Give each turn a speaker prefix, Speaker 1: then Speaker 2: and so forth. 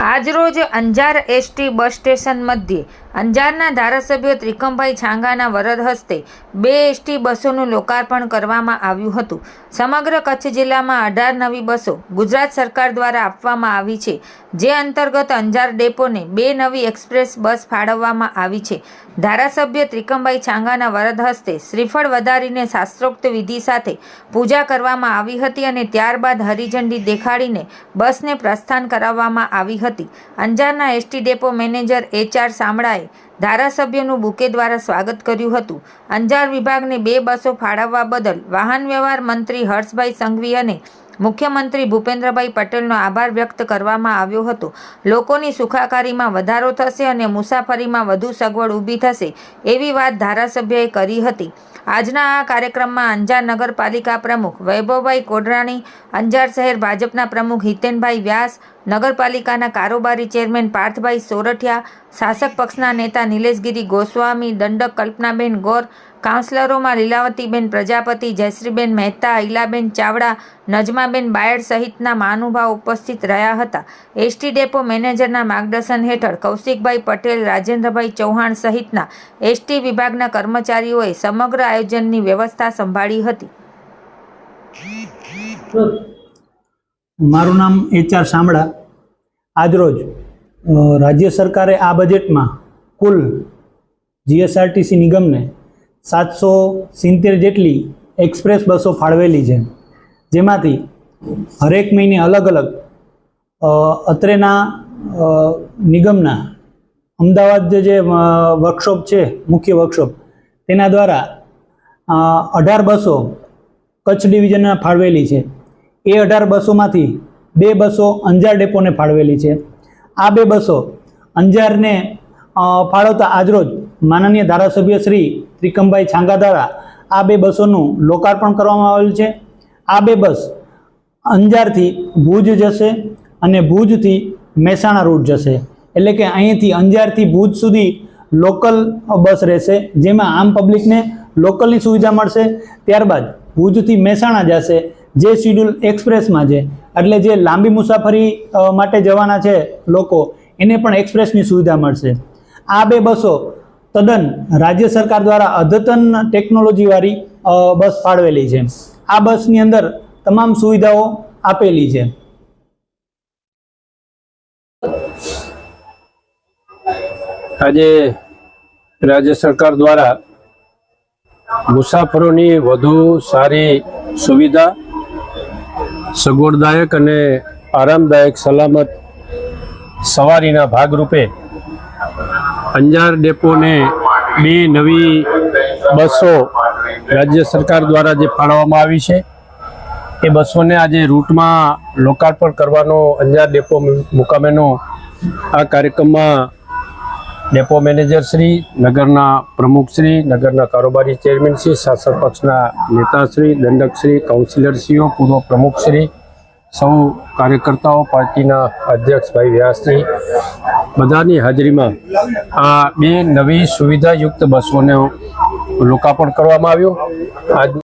Speaker 1: આજરોજ Anjar ST bus station મધ્યે અંજારના ધારાસભ્ય ત્રિકમભાઈ છાંગાના વરદ હસ્તે બે એસટી બસોનું લોકાર્પણ કરવામાં આવ્યું હતું. સમગ્ર કચ્છ જિલ્લામાં અઢાર નવી બસો ગુજરાત સરકાર દ્વારા આપવામાં આવી છે, જે અંતર્ગત અંજાર ડેપોને બે નવી એક્સપ્રેસ બસ ફાળવવામાં આવી છે. ધારાસભ્ય ત્રિકમભાઈ છાંગાના વરદ હસ્તે શ્રીફળ વધારીને શાસ્ત્રોક્ત વિધિ સાથે પૂજા કરવામાં આવી હતી અને ત્યારબાદ હરિઝંડી દેખાડીને બસને પ્રસ્થાન કરાવવામાં આવી હતી. અંજારના એસટી ડેપો મેનેજર એચઆર સામળાએ ધારાસભ્યનું બુકે દ્વારા સ્વાગત કર્યું હતું. અંજાર વિભાગને બે બસો ફાળવવા બદલ વાહન વ્યવહાર મંત્રી હર્ષભાઈ સંઘવી અને મુખ્યમંત્રી ભૂપેન્દ્રભાઈ પટેલનો આભાર વ્યક્ત કરવામાં આવ્યો હતો. લોકોની સુખાકારીમાં વધારો થશે અને મુસાફરીમાં વધુ સગવડ ઊભી થશે એવી વાત ધારાસભ્યએ કરી હતી. આજના આ કાર્યક્રમમાં અંજાર નગરપાલિકા પ્રમુખ વૈભવભાઈ કોડરાણી, અંજાર શહેર ભાજપના પ્રમુખ હિતેનભાઈ વ્યાસ નગરપાલિકાના કારોબારી ચેરમેન પાર્થભાઈ સોરઠિયા, શાસક પક્ષના નેતા નિલેશગીરી ગોસ્વામી, દંડક કલ્પનાબેન ગોર, કાઉન્સલરોમાં લીલાવતીબેન પ્રજાપતિ, જયશ્રીબેન મહેતા ઇલાબેન ચાવડા, નજમાબેન બાયડ સહિતના મહાનુભાવ ઉપસ્થિત રહ્યા હતા. એસટી ડેપો મેનેજરના માર્ગદર્શન હેઠળ કૌશિકભાઈ પટેલ, રાજેન્દ્રભાઈ ચૌહાણ સહિતના એસટી વિભાગના કર્મચારીઓએ સમગ્ર આયોજનની વ્યવસ્થા સંભાળી હતી.
Speaker 2: મારું નામ એચઆર શામળા. આજરોજ રાજ્ય સરકારે આ બજેટમાં કુલ જીએસઆરટીસી નિગમને સાતસો સિત્તેર જેટલી એક્સપ્રેસ બસો ફાળવેલી છે. જેમાંથી હરેક મહિને અલગ અલગ અત્રેના નિગમના અમદાવાદ જે વર્કશોપ છે, મુખ્ય વર્કશોપ તેના દ્વારા અઢાર બસો કચ્છ ડિવિઝનના ફાળવેલી છે. એ અઢાર બસોમાંથી બે બસો અંજાર ડેપોને ફાળવેલી છે. આ બે બસો અંજારને ફાળવતા આજરોજ માનનીય ધારાસભ્ય શ્રી ત્રિકમભાઈ છાંગા દ્વારા આ બે બસોનું લોકાર્પણ કરવામાં આવેલ છે. આ બે બસ અંજારથી ભુજ જશે અને ભુજથી મહેસાણા રૂટ જશે. એટલે કે અહીંથી અંજારથી ભુજ સુધી લોકલ બસ રહેશે, જેમાં આમ પબ્લિકને લોકલની સુવિધા મળશે. ત્યારબાદ ભુજથી મહેસાણા જશે જે શિડ્યુલ એક્સપ્રેસમાં છે, એટલે જે લાંબી મુસાફરી માટે જવાના છે લોકો, એને પણ એક્સપ્રેસની સુવિધા મળશે. આ બે બસો તદ્દન રાજ્ય સરકાર દ્વારા અદ્યતન ટેકનોલોજીવાળી બસ ફાળવેલી છે. આ બસની અંદર તમામ સુવિધાઓ આપેલી છે.
Speaker 3: આજે રાજ્ય સરકાર દ્વારા મુસાફરોની વધુ સારી સુવિધા સગવડદાયક અને આરામદાયક સલામત સવારીના ભાગરૂપે અંજાર ડેપોને બે નવી બસો રાજ્ય સરકાર દ્વારા જે ફાળવવામાં આવી છે, એ બસોને આજે રૂટમાં લોકાર્પણ કરવાનો અંજાર ડેપો મુકામેનો આ કાર્યક્રમમાં ડેપો મેનેજર શ્રી, નગરના પ્રમુખશ્રી નગરના કારોબારી ચેરમેન શ્રી, શાસક પક્ષના નેતાશ્રી દંડકશ્રી કાઉન્સિલરશ્રીઓ પૂર્વ પ્રમુખશ્રી સૌ કાર્યકર્તાઓ, પાર્ટીના અધ્યક્ષ ભાઈ વ્યાસજી બધાની હાજરીમાં આ બે નવી સુવિધાયુક્ત બસોને લોકાર્પણ કરવામાં આવ્યું. આજ